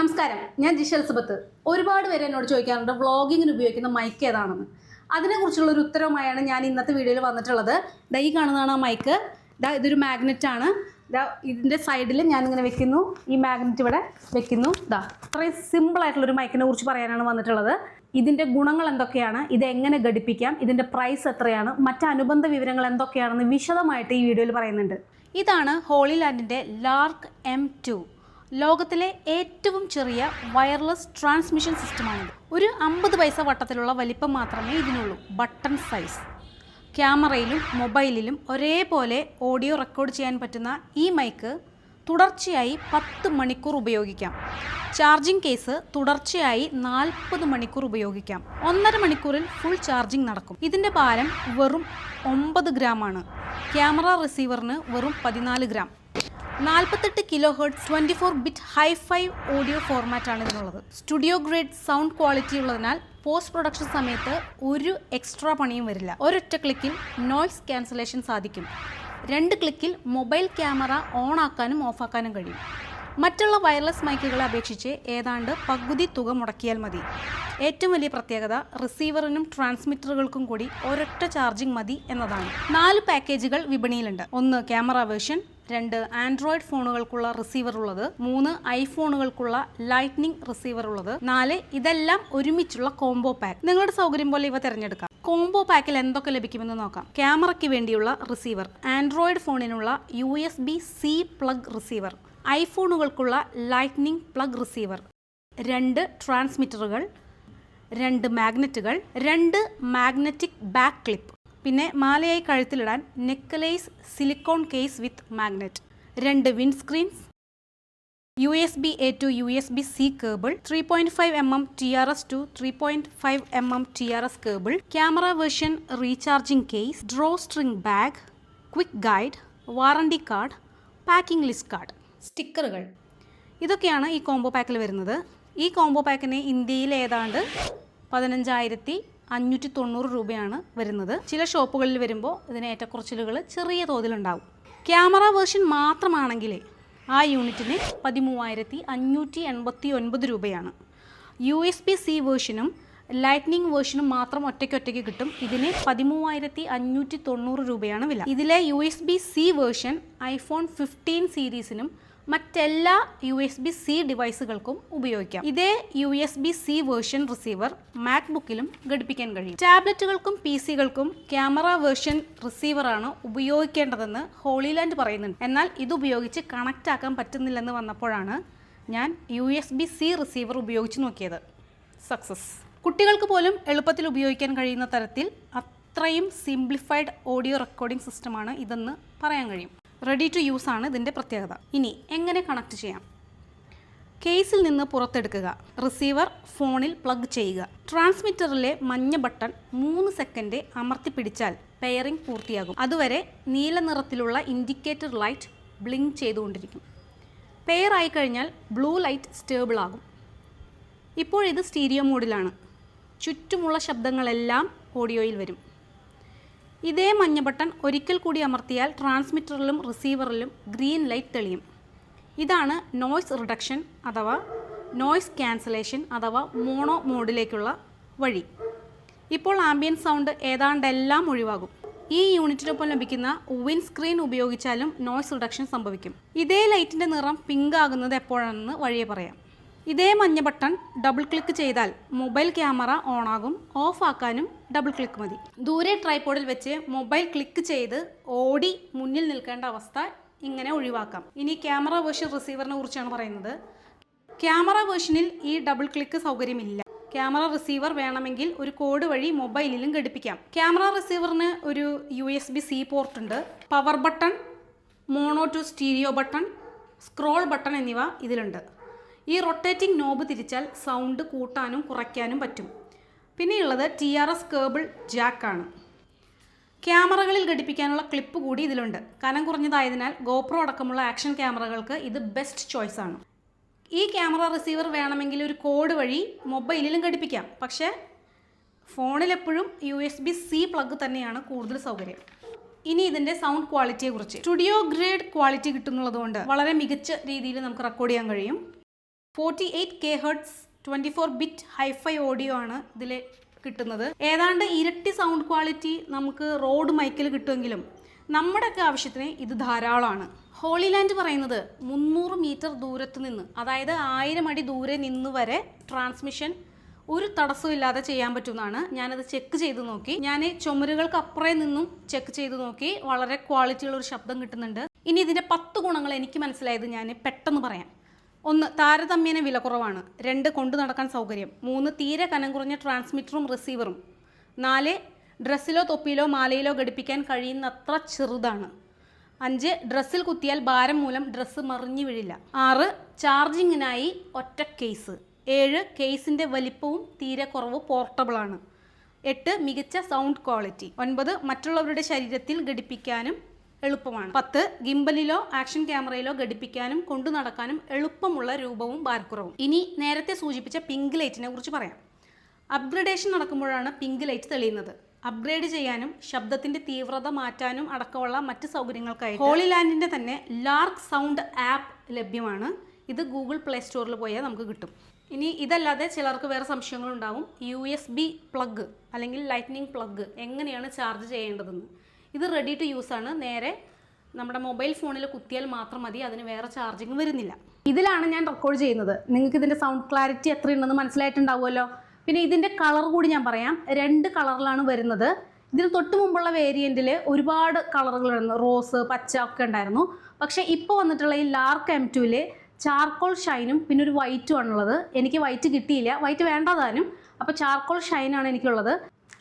നമസ്കാരം ഞാൻ ജിഷ എലിസബത്ത്. ഒരുപാട് പേര് എന്നോട് ചോദിക്കാറുണ്ട് വ്ളോഗിങ്ങിന് ഉപയോഗിക്കുന്ന മൈക്ക് ഏതാണെന്ന്? അതിനെക്കുറിച്ചുള്ള ഒരു ഉത്തരവുമായാണ് ഞാൻ ഇന്നത്തെ വീഡിയോയിൽ വന്നിട്ടുള്ളത്. ഈ കാണുന്നതാണ് ആ മൈക്ക്. ഇതാ ഇതൊരു മാഗ്നറ്റ് ആണ്. ദാ ഇതിന്റെ സൈഡിൽ ഞാനിങ്ങനെ വെക്കുന്നു. ഈ മാഗ്നറ്റ് ഇവിടെ വെക്കുന്നു. ഇതാ അത്രയും സിമ്പിൾ ആയിട്ടുള്ളൊരു മൈക്കിനെ കുറിച്ച് പറയാനാണ് വന്നിട്ടുള്ളത്. ഇതിന്റെ ഗുണങ്ങൾ എന്തൊക്കെയാണ്? ഇത് എങ്ങനെ ഘടിപ്പിക്കാം? ഇതിന്റെ പ്രൈസ് എത്രയാണ്? മറ്റ് അനുബന്ധ വിവരങ്ങൾ എന്തൊക്കെയാണെന്ന് വിശദമായിട്ട് ഈ വീഡിയോയിൽ പറയുന്നുണ്ട്. ഇതാണ് ഹോളി ലാൻഡിന്റെ ലാർക്ക് എം ടു ലോകത്തിലെ ഏറ്റവും ചെറിയ വയർലെസ് ട്രാൻസ്മിഷൻ സിസ്റ്റമാണിത്. ഒരു അമ്പത് പൈസ വട്ടത്തിലുള്ള വലിപ്പം മാത്രമേ ഇതിനുള്ളൂ. Button size. ക്യാമറയിലും മൊബൈലിലും ഒരേപോലെ ഓഡിയോ റെക്കോർഡ് ചെയ്യാൻ പറ്റുന്ന ഈ മൈക്ക് തുടർച്ചയായി പത്ത് മണിക്കൂർ ഉപയോഗിക്കാം. ചാർജിംഗ് കേസ് തുടർച്ചയായി നാൽപ്പത് മണിക്കൂർ ഉപയോഗിക്കാം. ഒന്നര മണിക്കൂറിൽ ഫുൾ ചാർജിംഗ് നടക്കും. ഇതിന്റെ ഭാരം വെറും ഒമ്പത് ഗ്രാമാണ് ക്യാമറ റിസീവറിന് വെറും പതിനാല് ഗ്രാം. നാൽപ്പത്തെട്ട് kilo hertz twenty four bit hifi audio ഫോർമാറ്റാണ് ഇതിനുള്ളത്. സ്റ്റുഡിയോ ഗ്രേഡ് സൗണ്ട് ക്വാളിറ്റി ഉള്ളതിനാൽ പോസ്റ്റ് പ്രൊഡക്ഷൻ സമയത്ത് ഒരു എക്സ്ട്രാ പണിയും വരില്ല. ഒരൊറ്റ ക്ലിക്കിൽ നോയ്സ് ക്യാൻസലേഷൻ സാധിക്കും. രണ്ട് ക്ലിക്കിൽ മൊബൈൽ ക്യാമറ ഓൺ ആക്കാനും ഓഫാക്കാനും കഴിയും. മറ്റുള്ള വയർലെസ് മൈക്കുകളെ അപേക്ഷിച്ച് ഏതാണ്ട് പകുതി തുക മുടക്കിയാൽ മതി. ഏറ്റവും വലിയ പ്രത്യേകത റിസീവറിനും ട്രാൻസ്മിറ്ററുകൾക്കും കൂടി ഒരൊറ്റ ചാർജിംഗ് മതി എന്നതാണ്. നാല് പാക്കേജുകൾ വിപണിയിലുണ്ട്. ഒന്ന് ക്യാമറ വേർഷൻ രണ്ട് ആൻഡ്രോയിഡ് ഫോണുകൾക്കുള്ള റിസീവർ ഉള്ളത് മൂന്ന് ഐഫോണുകൾക്കുള്ള ലൈറ്റ്നിങ് റിസീവർ ഉള്ളത് നാല് ഇതെല്ലാം ഒരുമിച്ചുള്ള കോംബോ പാക്ക് നിങ്ങളുടെ സൗകര്യം പോലെ ഇവ തിരഞ്ഞെടുക്കാം. കോംബോ പാക്കിൽ എന്തൊക്കെ ലഭിക്കുമെന്ന് നോക്കാം. ക്യാമറയ്ക്ക് വേണ്ടിയുള്ള receiver Android ഫോണിനുള്ള U S B C plug receiver ഐഫോണുകൾക്കുള്ള lightning plug receiver രണ്ട് ട്രാൻസ്മിറ്ററുകൾ രണ്ട് മാഗ്നറ്റുകൾ രണ്ട് മാഗ്നറ്റിക് ബാക്ക് ക്ലിപ്പ് പിന്നെ മാലയായി കഴുത്തിലിടാൻ necklace silicone case with magnet. രണ്ട് windscreens U S B A to U S B C cable three point five M M T R S to three point five M M T R S cable camera version recharging case drawstring bag quick guide warranty card packing list card. സ്റ്റിക്കറുകൾ. ഇതൊക്കെയാണ് ഈ combo പാക്കിൽ വരുന്നത്. ഈ combo പാക്കിന് ഇന്ത്യയിൽ ഏതാണ്ട് പതിനഞ്ചായിരത്തി അഞ്ഞൂറ്റി തൊണ്ണൂറ് രൂപയാണ് വരുന്നത്. ചില ഷോപ്പുകളിൽ വരുമ്പോൾ ഇതിന് ഏറ്റക്കുറച്ചിലുകൾ ചെറിയ തോതിലുണ്ടാവും. ക്യാമറ വേർഷൻ മാത്രമാണെങ്കിൽ ആ യൂണിറ്റിന് പതിമൂവായിരത്തി അഞ്ഞൂറ്റി എൺപത്തി ഒൻപത് രൂപയാണ്. യു എസ് പി സി വേർഷനും ലൈറ്റ്നിങ് വേർഷനും മാത്രം ഒറ്റയ്ക്ക് ഒറ്റയ്ക്ക് കിട്ടും. ഇതിന് പതിമൂവായിരത്തി അഞ്ഞൂറ്റി തൊണ്ണൂറ് രൂപയാണ് വില. ഇതിലെ U S B C version iPhone fifteen സീരീസിനും മറ്റെല്ലാ യു എസ് ബി സി ഡിവൈസുകൾക്കും ഉപയോഗിക്കാം. ഇതേ U S B C version receiver മാക്ബുക്കിലും ഘടിപ്പിക്കാൻ കഴിയും. ടാബ്ലറ്റുകൾക്കും പി സികൾക്കും ക്യാമറ വേർഷൻ റിസീവറാണ് ഉപയോഗിക്കേണ്ടതെന്ന് ഹോളിലാൻഡ് പറയുന്നുണ്ട്. എന്നാൽ ഇത് ഉപയോഗിച്ച് കണക്റ്റ് ആക്കാൻ പറ്റുന്നില്ലെന്ന് വന്നപ്പോഴാണ് ഞാൻ U S B C receiver ഉപയോഗിച്ച് നോക്കിയത്. സക്സസ്. കുട്ടികൾക്ക് പോലും എളുപ്പത്തിൽ ഉപയോഗിക്കാൻ കഴിയുന്ന തരത്തിൽ അത്രയും സിംപ്ലിഫൈഡ് ഓഡിയോ റെക്കോർഡിംഗ് സിസ്റ്റമാണ് ഇതെന്ന് പറയാൻ കഴിയും. റെഡി ടു യൂസ് ആണ് ഇതിന്റെ പ്രത്യേകത. ഇനി എങ്ങനെ കണക്ട് ചെയ്യാം? കേസിൽ നിന്ന് പുറത്തെടുക്കുക. റിസീവർ ഫോണിൽ പ്ലഗ് ചെയ്യുക. ട്രാൻസ്മിറ്ററിലെ മഞ്ഞ ബട്ടൺ മൂന്ന് സെക്കൻഡ് അമർത്തി പിടിച്ചാൽ പെയറിംഗ് പൂർത്തിയാകും. അതുവരെ നീല നിറത്തിലുള്ള ഇൻഡിക്കേറ്റർ ലൈറ്റ് ബ്ലിങ്ക് ചെയ്തുകൊണ്ടിരിക്കും. പെയർ ആയി കഴിഞ്ഞാൽ ബ്ലൂ ലൈറ്റ് സ്റ്റേബിൾ ആകും. ഇപ്പോൾ ഇത് സ്റ്റീരിയോ മോഡിലാണ് ചുറ്റുമുള്ള ശബ്ദങ്ങളെല്ലാം ഓഡിയോയിൽ വരും. ഇതേ മഞ്ഞ ബട്ടൺ ഒരിക്കൽ കൂടി അമർത്തിയാൽ ട്രാൻസ്മിറ്ററിലും റിസീവറിലും ഗ്രീൻ ലൈറ്റ് തെളിയും. ഇതാണ് നോയ്സ് റിഡക്ഷൻ അഥവാ നോയ്സ് ക്യാൻസലേഷൻ അഥവാ മോണോ മോഡിലേക്കുള്ള വഴി. ഇപ്പോൾ ആംബിയൻ സൗണ്ട് ഏതാണ്ടെല്ലാം ഒഴിവാകും. ഈ യൂണിറ്റിനൊപ്പം ലഭിക്കുന്ന വിൻ സ്ക്രീൻ ഉപയോഗിച്ചാലും നോയ്സ് റിഡക്ഷൻ സംഭവിക്കും. ഇതേ ലൈറ്റിന്റെ നിറം പിങ്ക് ആകുന്നത് എപ്പോഴാണെന്ന് വഴിയെ പറയാം. ഇതേ മഞ്ഞ ബട്ടൺ ഡബിൾ ക്ലിക്ക് ചെയ്താൽ മൊബൈൽ ക്യാമറ ഓണാകും. ഓഫ് ആക്കാനും ഡബിൾ ക്ലിക്ക് മതി. ദൂരെ ട്രൈപോഡിൽ വെച്ച് മൊബൈൽ ക്ലിക്ക് ചെയ്ത് ഓടി മുന്നിൽ നിൽക്കേണ്ട അവസ്ഥ ഇങ്ങനെ ഒഴിവാക്കാം. ഇനി ക്യാമറ വേർഷൻ റിസീവറിനെ കുറിച്ചാണ് പറയുന്നത്. ക്യാമറ വേർഷനിൽ ഈ ഡബിൾ ക്ലിക്ക് സൗകര്യമില്ല. ക്യാമറ റിസീവർ വേണമെങ്കിൽ ഒരു കോഡ് വഴി മൊബൈലിലും ഘടിപ്പിക്കാം. ക്യാമറ റിസീവറിന് ഒരു U S B C port ഉണ്ട്. Power button mono to stereo button scroll button എന്നിവ ഇതിലുണ്ട്. ഈ റൊട്ടേറ്റിംഗ് നോബ് തിരിച്ചാൽ സൗണ്ട് കൂട്ടാനും കുറയ്ക്കാനും പറ്റും. പിന്നെയുള്ളത് ടി ആർ എസ് കേബിൾ ജാക്കാണ് ക്യാമറകളിൽ ഘടിപ്പിക്കാനുള്ള ക്ലിപ്പ് കൂടി ഇതിലുണ്ട്. കനം കുറഞ്ഞതായതിനാൽ ഗോപ്രോ അടക്കമുള്ള ആക്ഷൻ ക്യാമറകൾക്ക് ഇത് ബെസ്റ്റ് ചോയ്സ് ആണ്. ഈ ക്യാമറ റിസീവർ വേണമെങ്കിൽ ഒരു കോഡ് വഴി മൊബൈലിലും ഘടിപ്പിക്കാം. പക്ഷേ ഫോണിലെപ്പോഴും U S B C plug തന്നെയാണ് കൂടുതൽ സൗകര്യം. ഇനി ഇതിന്റെ സൗണ്ട് ക്വാളിറ്റിയെക്കുറിച്ച് സ്റ്റുഡിയോ ഗ്രേഡ് ക്വാളിറ്റി കിട്ടുന്നുള്ളതുകൊണ്ട് വളരെ മികച്ച രീതിയിൽ നമുക്ക് റെക്കോർഡ് ചെയ്യാൻ കഴിയും. Forty eight K hertz twenty four bit hifi audio ആണ് ഇതിൽ കിട്ടുന്നത്. ഏതാണ്ട് ഇരട്ടി സൗണ്ട് ക്വാളിറ്റി നമുക്ക് റോഡ് മൈക്കിൽ കിട്ടുമെങ്കിലും നമ്മുടെയൊക്കെ ആവശ്യത്തിന് ഇത് ധാരാളമാണ്. ഹോളി ലാൻഡ് പറയുന്നത് മുന്നൂറ് മീറ്റർ ദൂരത്ത് നിന്ന് അതായത് ആയിരം അടി ദൂരെ നിന്ന് വരെ ട്രാൻസ്മിഷൻ ഒരു തടസ്സവും ഇല്ലാതെ ചെയ്യാൻ പറ്റുമെന്നാണ് ഞാനത് ചെക്ക് ചെയ്ത് നോക്കി. ഞാൻ ചുമരുകൾക്ക് അപ്പുറേ നിന്നും ചെക്ക് ചെയ്ത് നോക്കി. വളരെ ക്വാളിറ്റിയുള്ള ഒരു ശബ്ദം കിട്ടുന്നുണ്ട്. ഇനി ഇതിന്റെ പത്ത് ഗുണങ്ങൾ എനിക്ക് മനസ്സിലായത് ഞാൻ പെട്ടെന്ന് പറയാം. ഒന്ന് താരതമ്യേന വില കുറവാണ്. രണ്ട് കൊണ്ടു നടക്കാൻ സൗകര്യം. മൂന്ന് തീരെ കനം കുറഞ്ഞ ട്രാൻസ്മിറ്ററും റിസീവറും. നാല് ഡ്രസ്സിലോ തൊപ്പിയിലോ മാലയിലോ ഘടിപ്പിക്കാൻ കഴിയുന്നത്ര ചെറുതാണ്. അഞ്ച് ഡ്രസ്സിൽ കുത്തിയാൽ ഭാരം മൂലം ഡ്രസ്സ് മറിഞ്ഞു വീഴില്ല. ആറ് ചാർജിങ്ങിനായി ഒറ്റ കേസ്. ഏഴ് കേസിന്റെ വലിപ്പവും തീരെ കുറവ് പോർട്ടബിളാണ്. എട്ട് മികച്ച സൗണ്ട് ക്വാളിറ്റി. ഒൻപത് മറ്റുള്ളവരുടെ ശരീരത്തിൽ ഘടിപ്പിക്കാനും എളുപ്പമാണ്. പത്ത് ഗിംബലിലോ ആക്ഷൻ ക്യാമറയിലോ ഘടിപ്പിക്കാനും കൊണ്ടു നടക്കാനും എളുപ്പമുള്ള രൂപവും ഭാരക്കുറവും. ഇനി നേരത്തെ സൂചിപ്പിച്ച പിങ്ക് ലൈറ്റിനെ കുറിച്ച് പറയാം. അപ്ഗ്രഡേഷൻ നടക്കുമ്പോഴാണ് പിങ്ക് ലൈറ്റ് തെളിയുന്നത്. അപ്ഗ്രേഡ് ചെയ്യാനും ശബ്ദത്തിന്റെ തീവ്രത മാറ്റാനും അടക്കമുള്ള മറ്റ് സൗകര്യങ്ങൾക്കായി ഹോളിലാൻഡിന്റെ തന്നെ ലാർക്ക് സൗണ്ട് ആപ്പ് ലഭ്യമാണ്. ഇത് ഗൂഗിൾ പ്ലേ സ്റ്റോറിൽ പോയാൽ നമുക്ക് കിട്ടും. ഇനി ഇതല്ലാതെ ചിലർക്ക് വേറെ സംശയങ്ങളുണ്ടാവും. യു എസ് ബി പ്ലഗ് അല്ലെങ്കിൽ ലൈറ്റ്നിങ് പ്ലഗ് എങ്ങനെയാണ് ചാർജ് ചെയ്യേണ്ടതെന്ന്. ഇത് റെഡി ടു യൂസ് ആണ്. നേരെ നമ്മുടെ മൊബൈൽ ഫോണിൽ കുത്തിയാൽ മാത്രം മതി അതിന് വേറെ ചാർജിങ് വരുന്നില്ല. ഇതിലാണ് ഞാൻ റെക്കോർഡ് ചെയ്യുന്നത്. നിങ്ങൾക്ക് ഇതിന്റെ സൗണ്ട് ക്ലാരിറ്റി എത്രയുണ്ടെന്ന് മനസ്സിലായിട്ടുണ്ടാവുമല്ലോ? പിന്നെ ഇതിന്റെ കളർ കൂടി ഞാൻ പറയാം. രണ്ട് കളറിലാണ് വരുന്നത്. ഇതിന് തൊട്ട് മുമ്പുള്ള വേരിയന്റിൽ ഒരുപാട് കളറുകളായിരുന്നു റോസ് പച്ച ഒക്കെ ഉണ്ടായിരുന്നു. പക്ഷേ ഇപ്പോൾ വന്നിട്ടുള്ള ഈ ലാർക്ക് എം ടുവിൽ ചാർക്കോൾ ഷൈനും പിന്നെ ഒരു വൈറ്റും ആണുള്ളത്. എനിക്ക് വൈറ്റ് കിട്ടിയില്ല. വൈറ്റ് വേണ്ടതാനും. അപ്പോൾ ചാർക്കോൾ ഷൈനാണ് എനിക്കുള്ളത്.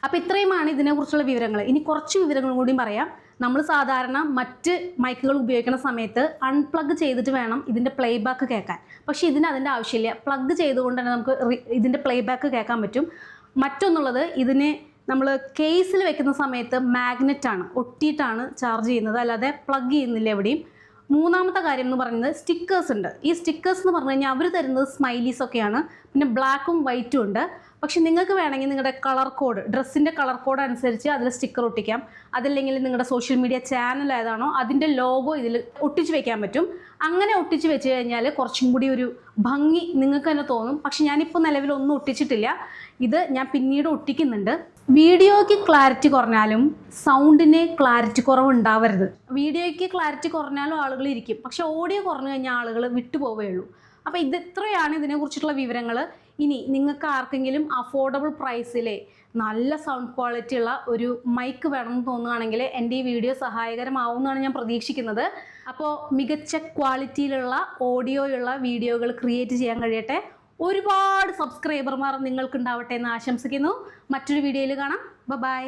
അപ്പോൾ ഇത്രയുമാണ് ഇതിനെക്കുറിച്ചുള്ള വിവരങ്ങൾ. ഇനി കുറച്ച് വിവരങ്ങൾ കൂടി പറയാം. നമ്മൾ സാധാരണ മറ്റ് മൈക്കുകൾ ഉപയോഗിക്കുന്ന സമയത്ത് അൺപ്ലഗ് ചെയ്തിട്ട് വേണം ഇതിന്റെ പ്ലേ ബാക്ക് കേൾക്കാൻ. പക്ഷേ ഇതിന് അതിന്റെ ആവശ്യമില്ല. പ്ലഗ് ചെയ്തുകൊണ്ട് തന്നെ നമുക്ക് ഇതിന്റെ പ്ലേ ബാക്ക് കേൾക്കാൻ പറ്റും. മറ്റൊന്നുള്ളത് ഇതിന് നമ്മൾ കേസിൽ വെക്കുന്ന സമയത്ത് മാഗ്നറ്റാണ് ഒട്ടിയിട്ടാണ് ചാർജ് ചെയ്യുന്നത്. അല്ലാതെ പ്ലഗ് ചെയ്യുന്നില്ല എവിടെയും. മൂന്നാമത്തെ കാര്യം എന്ന് പറയുന്നത് സ്റ്റിക്കേഴ്സ് ഉണ്ട്. ഈ സ്റ്റിക്കേഴ്സ് എന്ന് പറഞ്ഞു കഴിഞ്ഞാൽ അവർ തരുന്നത് സ്മൈലീസ് ഒക്കെയാണ്. പിന്നെ ബ്ലാക്കും വൈറ്റും ഉണ്ട്. പക്ഷെ നിങ്ങൾക്ക് വേണമെങ്കിൽ നിങ്ങളുടെ കളർ കോഡ് ഡ്രസ്സിന്റെ കളർ കോഡ് അനുസരിച്ച് അതിൽ സ്റ്റിക്കർ ഒട്ടിക്കാം. അതല്ലെങ്കിൽ നിങ്ങളുടെ സോഷ്യൽ മീഡിയ ചാനൽ ഏതാണോ അതിന്റെ ലോഗോ ഇതിൽ ഒട്ടിച്ച് വെക്കാൻ പറ്റും. അങ്ങനെ ഒട്ടിച്ച് വെച്ച് കഴിഞ്ഞാൽ കുറച്ചും കൂടി ഒരു ഭംഗി നിങ്ങൾക്ക് തന്നെ തോന്നും. പക്ഷെ ഞാനിപ്പോൾ നിലവിൽ ഒന്നും ഒട്ടിച്ചിട്ടില്ല. ഇത് ഞാൻ പിന്നീട് ഒട്ടിക്കുന്നുണ്ട്. വീഡിയോയ്ക്ക് ക്ലാരിറ്റി കുറഞ്ഞാലും സൗണ്ടിന് ക്ലാരിറ്റി കുറവ് ഉണ്ടാവരുത് വീഡിയോയ്ക്ക് ക്ലാരിറ്റി കുറഞ്ഞാലും ആളുകൾ ഇരിക്കും. പക്ഷേ ഓഡിയോ കുറഞ്ഞു കഴിഞ്ഞാൽ ആളുകൾ വിട്ടുപോവുകയുള്ളൂ. അപ്പോൾ ഇത് ഇത്രയാണ് ഇതിനെക്കുറിച്ചിട്ടുള്ള വിവരങ്ങൾ. ഇനി നിങ്ങൾക്ക് ആർക്കെങ്കിലും അഫോർഡബിൾ പ്രൈസിലെ നല്ല സൗണ്ട് ക്വാളിറ്റി ഉള്ള ഒരു മൈക്ക് വേണമെന്ന് തോന്നുകയാണെങ്കിൽ എന്റെ ഈ വീഡിയോ സഹായകരമാവുമെന്നാണ് ഞാൻ പ്രതീക്ഷിക്കുന്നത്. അപ്പോൾ മികച്ച ക്വാളിറ്റിയിലുള്ള ഓഡിയോയുള്ള വീഡിയോകൾ ക്രിയേറ്റ് ചെയ്യാൻ കഴിയട്ടെ. ഒരുപാട് സബ്സ്ക്രൈബർമാർ നിങ്ങൾക്കുണ്ടാവട്ടെ എന്ന് ആശംസിക്കുന്നു. മറ്റൊരു വീഡിയോയിൽ കാണാം. ബ ബൈ